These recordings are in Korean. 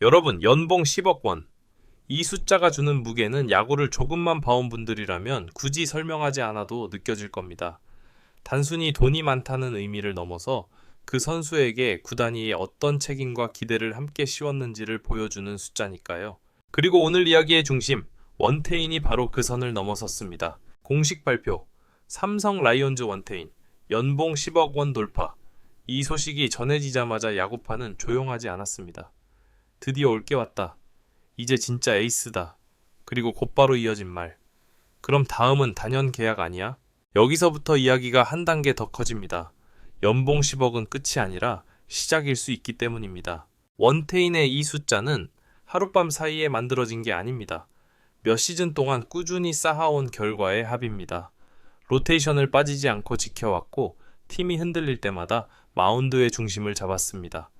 여러분, 연봉 10억 원. 이 숫자가 주는 무게는 야구를 조금만 봐온 분들이라면 굳이 설명하지 않아도 느껴질 겁니다. 단순히 돈이 많다는 의미를 넘어서 그 선수에게 구단이 어떤 책임과 기대를 함께 씌웠는지를 보여주는 숫자니까요. 그리고 오늘 이야기의 중심, 원태인이 바로 그 선을 넘어섰습니다. 공식 발표, 삼성 라이온즈 원태인, 연봉 10억 원 돌파. 이 소식이 전해지자마자 야구파는 조용하지 않았습니다. 드디어 올 게 왔다. 이제 진짜 에이스다. 그리고 곧바로 이어진 말. 그럼 다음은 단연 계약 아니야? 여기서부터 이야기가 한 단계 더 커집니다. 연봉 10억은 끝이 아니라 시작일 수 있기 때문입니다. 원태인의 이 숫자는 하룻밤 사이에 만들어진 게 아닙니다. 몇 시즌 동안 꾸준히 쌓아온 결과의 합입니다. 로테이션을 빠지지 않고 지켜왔고 팀이 흔들릴 때마다 마운드의 중심을 잡았습니다.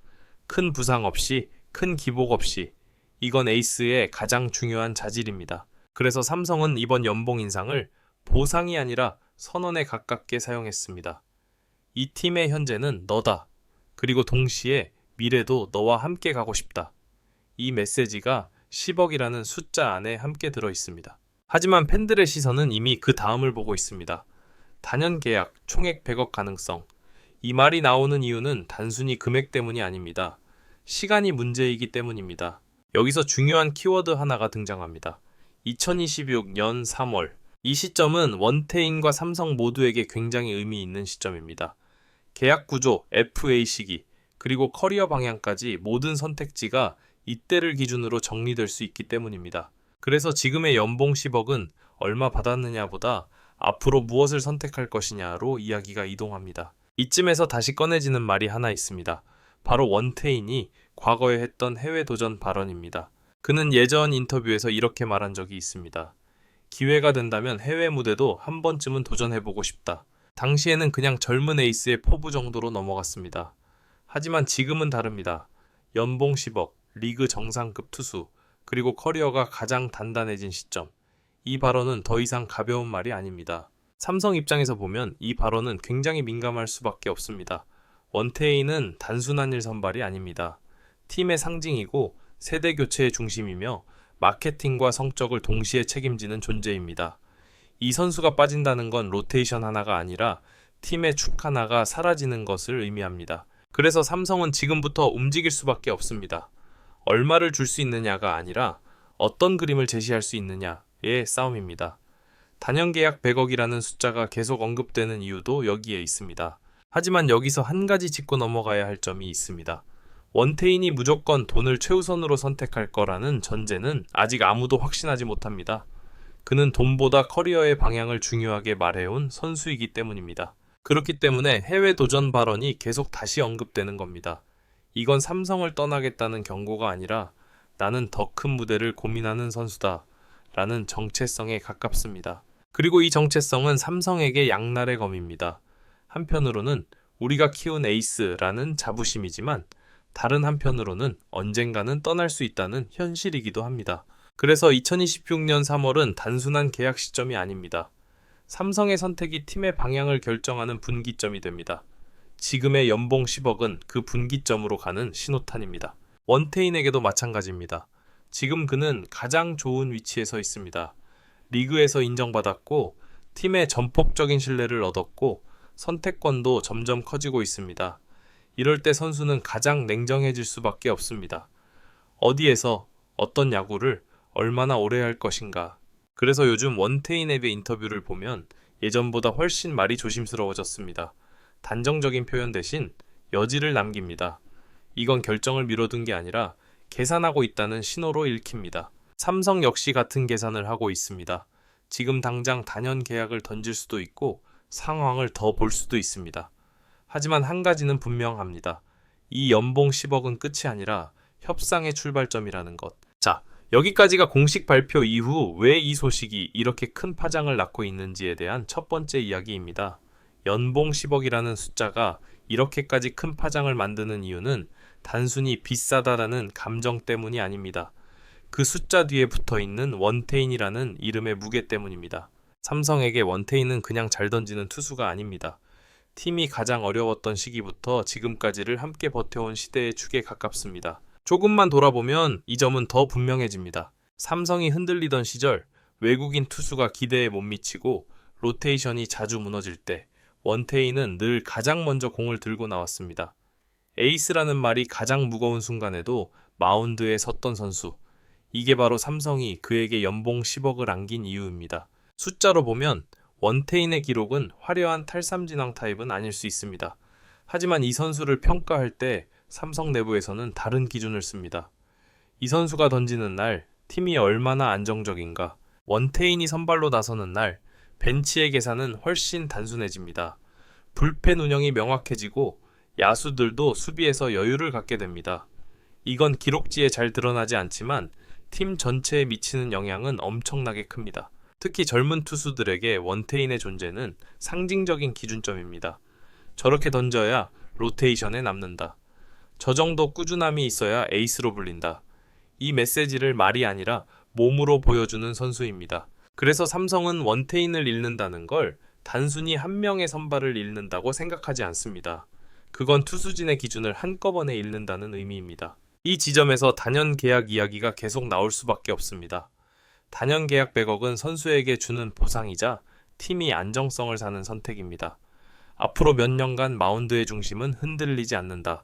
큰 부상 없이 큰 기복 없이 이건 에이스의 가장 중요한 자질입니다. 그래서 삼성은 이번 연봉 인상을 보상이 아니라 선언에 가깝게 사용했습니다. 이 팀의 현재는 너다. 그리고 동시에 미래도 너와 함께 가고 싶다. 이 메시지가 10억이라는 숫자 안에 함께 들어 있습니다. 하지만 팬들의 시선은 이미 그 다음을 보고 있습니다. 단연 계약, 총액 100억 가능성. 이 말이 나오는 이유는 단순히 금액 때문이 아닙니다. 시간이 문제이기 때문입니다. 여기서 중요한 키워드 하나가 등장합니다. 2026년 3월. 이 시점은 원태인과 삼성 모두에게 굉장히 의미 있는 시점입니다. 계약 구조, FA 시기, 그리고 커리어 방향까지 모든 선택지가 이때를 기준으로 정리될 수 있기 때문입니다. 그래서 지금의 연봉 10억은 얼마 받았느냐보다 앞으로 무엇을 선택할 것이냐로 이야기가 이동합니다. 이쯤에서 다시 꺼내지는 말이 하나 있습니다. 바로 원태인이 과거에 했던 해외 도전 발언입니다. 그는 예전 인터뷰에서 이렇게 말한 적이 있습니다. 기회가 된다면 해외 무대도 한 번쯤은 도전해보고 싶다. 당시에는 그냥 젊은 에이스의 포부 정도로 넘어갔습니다. 하지만 지금은 다릅니다. 연봉 10억, 리그 정상급 투수, 그리고 커리어가 가장 단단해진 시점. 이 발언은 더 이상 가벼운 말이 아닙니다. 삼성 입장에서 보면 이 발언은 굉장히 민감할 수밖에 없습니다. 원태인은 단순한 일 선발이 아닙니다. 팀의 상징이고 세대 교체의 중심이며 마케팅과 성적을 동시에 책임지는 존재입니다. 이 선수가 빠진다는 건 로테이션 하나가 아니라 팀의 축 하나가 사라지는 것을 의미합니다. 그래서 삼성은 지금부터 움직일 수밖에 없습니다. 얼마를 줄 수 있느냐가 아니라 어떤 그림을 제시할 수 있느냐의 싸움입니다. 단연 계약 100억이라는 숫자가 계속 언급되는 이유도 여기에 있습니다. 하지만 여기서 한 가지 짚고 넘어가야 할 점이 있습니다. 원태인이 무조건 돈을 최우선으로 선택할 거라는 전제는 아직 아무도 확신하지 못합니다. 그는 돈보다 커리어의 방향을 중요하게 말해온 선수이기 때문입니다. 그렇기 때문에 해외 도전 발언이 계속 다시 언급되는 겁니다. 이건 삼성을 떠나겠다는 경고가 아니라 나는 더 큰 무대를 고민하는 선수다. 라는 정체성에 가깝습니다. 그리고 이 정체성은 삼성에게 양날의 검입니다. 한편으로는 우리가 키운 에이스라는 자부심이지만 다른 한편으로는 언젠가는 떠날 수 있다는 현실이기도 합니다. 그래서 2026년 3월은 단순한 계약 시점이 아닙니다. 삼성의 선택이 팀의 방향을 결정하는 분기점이 됩니다. 지금의 연봉 10억은 그 분기점으로 가는 신호탄입니다. 원태인에게도 마찬가지입니다. 지금 그는 가장 좋은 위치에 서 있습니다. 리그에서 인정받았고 팀의 전폭적인 신뢰를 얻었고 선택권도 점점 커지고 있습니다. 이럴 때 선수는 가장 냉정해질 수밖에 없습니다. 어디에서 어떤 야구를 얼마나 오래 할 것인가. 그래서 요즘 원태인 앱의 인터뷰를 보면 예전보다 훨씬 말이 조심스러워졌습니다. 단정적인 표현 대신 여지를 남깁니다. 이건 결정을 미뤄둔 게 아니라 계산하고 있다는 신호로 읽힙니다. 삼성 역시 같은 계산을 하고 있습니다. 지금 당장 단연 계약을 던질 수도 있고 상황을 더 볼 수도 있습니다. 하지만 한 가지는 분명합니다. 이 연봉 10억은 끝이 아니라 협상의 출발점이라는 것. 자, 여기까지가 공식 발표 이후 왜 이 소식이 이렇게 큰 파장을 낳고 있는지에 대한 첫 번째 이야기입니다. 연봉 10억이라는 숫자가 이렇게까지 큰 파장을 만드는 이유는 단순히 비싸다라는 감정 때문이 아닙니다. 그 숫자 뒤에 붙어 있는 원태인이라는 이름의 무게 때문입니다. 삼성에게 원태인은 그냥 잘 던지는 투수가 아닙니다. 팀이 가장 어려웠던 시기부터 지금까지를 함께 버텨온 시대의 축에 가깝습니다. 조금만 돌아보면 이 점은 더 분명해집니다. 삼성이 흔들리던 시절 외국인 투수가 기대에 못 미치고 로테이션이 자주 무너질 때 원태인은 늘 가장 먼저 공을 들고 나왔습니다. 에이스라는 말이 가장 무거운 순간에도 마운드에 섰던 선수. 이게 바로 삼성이 그에게 연봉 10억을 안긴 이유입니다. 숫자로 보면 원태인의 기록은 화려한 탈삼진왕 타입은 아닐 수 있습니다. 하지만 이 선수를 평가할 때 삼성 내부에서는 다른 기준을 씁니다. 이 선수가 던지는 날 팀이 얼마나 안정적인가. 원태인이 선발로 나서는 날 벤치의 계산은 훨씬 단순해집니다. 불펜 운영이 명확해지고 야수들도 수비에서 여유를 갖게 됩니다. 이건 기록지에 잘 드러나지 않지만 팀 전체에 미치는 영향은 엄청나게 큽니다. 특히 젊은 투수들에게 원태인의 존재는 상징적인 기준점입니다. 저렇게 던져야 로테이션에 남는다. 저 정도 꾸준함이 있어야 에이스로 불린다. 이 메시지를 말이 아니라 몸으로 보여주는 선수입니다. 그래서 삼성은 원태인을 잃는다는 걸 단순히 한 명의 선발을 잃는다고 생각하지 않습니다. 그건 투수진의 기준을 한꺼번에 잃는다는 의미입니다. 이 지점에서 단연 계약 이야기가 계속 나올 수밖에 없습니다. 단연 계약 100억은 선수에게 주는 보상이자 팀이 안정성을 사는 선택입니다. 앞으로 몇 년간 마운드의 중심은 흔들리지 않는다.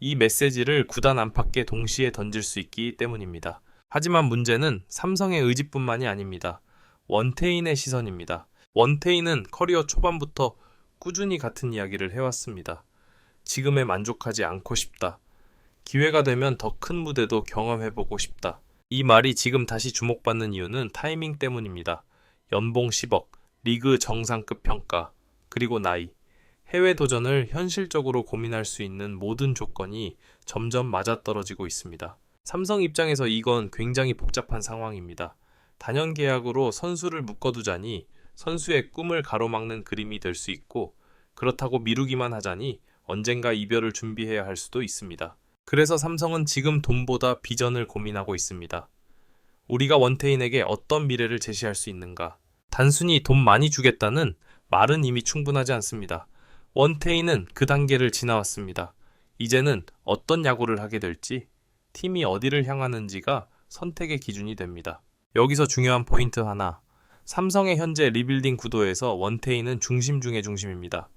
이 메시지를 구단 안팎에 동시에 던질 수 있기 때문입니다. 하지만 문제는 삼성의 의지뿐만이 아닙니다. 원태인의 시선입니다. 원태인은 커리어 초반부터 꾸준히 같은 이야기를 해왔습니다. 지금에 만족하지 않고 싶다. 기회가 되면 더 큰 무대도 경험해보고 싶다. 이 말이 지금 다시 주목받는 이유는 타이밍 때문입니다. 연봉 10억, 리그 정상급 평가, 그리고 나이. 해외 도전을 현실적으로 고민할 수 있는 모든 조건이 점점 맞아떨어지고 있습니다. 삼성 입장에서 이건 굉장히 복잡한 상황입니다. 단연 계약으로 선수를 묶어두자니 선수의 꿈을 가로막는 그림이 될 수 있고 그렇다고 미루기만 하자니 언젠가 이별을 준비해야 할 수도 있습니다. 그래서 삼성은 지금 돈보다 비전을 고민하고 있습니다. 우리가 원태인에게 어떤 미래를 제시할 수 있는가? 단순히 돈 많이 주겠다는 말은 이미 충분하지 않습니다. 원태인은 그 단계를 지나왔습니다. 이제는 어떤 야구를 하게 될지, 팀이 어디를 향하는지가 선택의 기준이 됩니다. 여기서 중요한 포인트 하나. 삼성의 현재 리빌딩 구도에서 원태인은 중심 중의 중심입니다.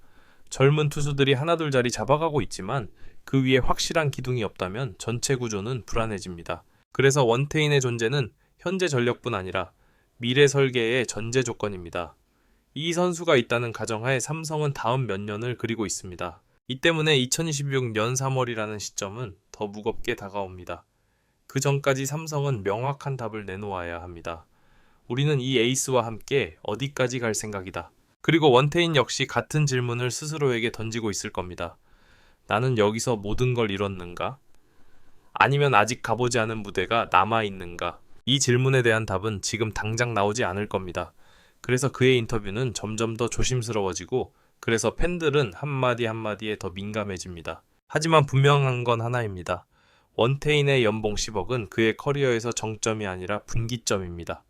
젊은 투수들이 하나둘 자리 잡아가고 있지만 그 위에 확실한 기둥이 없다면 전체 구조는 불안해집니다. 그래서 원태인의 존재는 현재 전력뿐 아니라 미래 설계의 전제 조건입니다. 이 선수가 있다는 가정하에 삼성은 다음 몇 년을 그리고 있습니다. 이 때문에 2026년 3월이라는 시점은 더 무겁게 다가옵니다. 그 전까지 삼성은 명확한 답을 내놓아야 합니다. 우리는 이 에이스와 함께 어디까지 갈 생각이다. 그리고 원태인 역시 같은 질문을 스스로에게 던지고 있을 겁니다. 나는 여기서 모든 걸 잃었는가? 아니면 아직 가보지 않은 무대가 남아있는가? 이 질문에 대한 답은 지금 당장 나오지 않을 겁니다. 그래서 그의 인터뷰는 점점 더 조심스러워지고 그래서 팬들은 한마디 한마디에 더 민감해집니다. 하지만 분명한 건 하나입니다. 원태인의 연봉 10억은 그의 커리어에서 정점이 아니라 분기점입니다.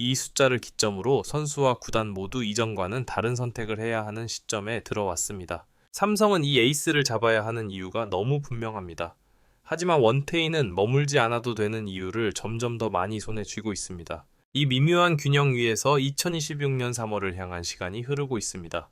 이 숫자를 기점으로 선수와 구단 모두 이전과는 다른 선택을 해야 하는 시점에 들어왔습니다. 삼성은 이 에이스를 잡아야 하는 이유가 너무 분명합니다. 하지만 원태인은 머물지 않아도 되는 이유를 점점 더 많이 손에 쥐고 있습니다. 이 미묘한 균형 위에서 2026년 3월을 향한 시간이 흐르고 있습니다.